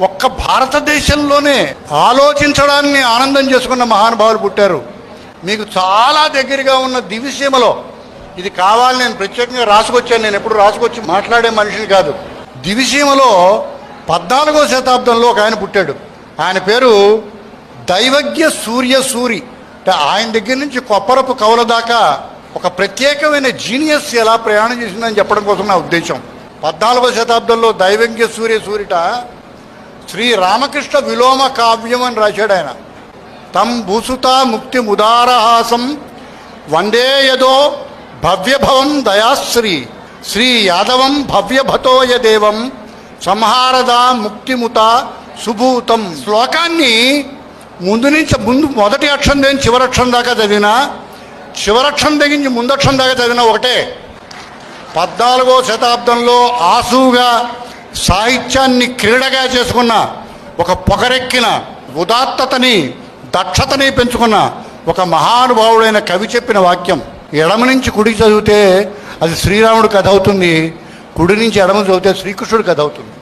ఒక్క భారతదేశంలోనే ఆలోచించడాన్ని ఆనందం చేసుకున్న మహానుభావులు పుట్టారు. మీకు చాలా దగ్గరగా ఉన్న దివిసీమలో ఇది కావాలి నేను ప్రత్యేకంగా రాసుకొచ్చాను నేను ఎప్పుడు రాసుకొచ్చి మాట్లాడే మనిషిని కాదు. దివిసీమలో పద్నాలుగో శతాబ్దంలో ఒక ఆయన పుట్టాడు. ఆయన పేరు దైవజ్ఞ సూర్య సూరి. అంటే ఆయన దగ్గర నుంచి కొప్పరపు కవుల దాకా ఒక ప్రత్యేకమైన జీనియస్ ఎలా ప్రయాణం చేసిందని చెప్పడం కోసం నా ఉద్దేశం. పద్నాలుగో శతాబ్దంలో దైవజ్ఞ సూర్య సూరిట శ్రీ రామకృష్ణ విలోమ కావ్యం అని రాశాడు ఆయన. తం భూసుత ముక్తి ముదారహాసం వందే యదో భవ్యభవం దయాశ్రీ శ్రీ యాదవం భవ్యభతోయ దేవం సంహారద ముక్తిముత సుభూతం. శ్లోకాన్ని ముందు నుంచి ముందు మొదటి అక్షరం దగ్గర శివరక్షం దాకా చదివినా చివరక్షరం దగ్గర ముందక్షం ముందక్షరం దాకా చదివినా ఒకటే. పద్నాలుగో శతాబ్దంలో ఆసుగా సాహిత్యాన్ని క్రీడగా చేసుకున్న ఒక పొగరెక్కిన ఉదాత్తతని దక్షతని పెంచుకున్న ఒక మహానుభావుడైన కవి చెప్పిన వాక్యం ఎడమ నుంచి కుడి చదివితే అది శ్రీరాముడు కథ అవుతుంది కుడి నుంచి ఎడమ చదివితే శ్రీకృష్ణుడు కథ అవుతుంది.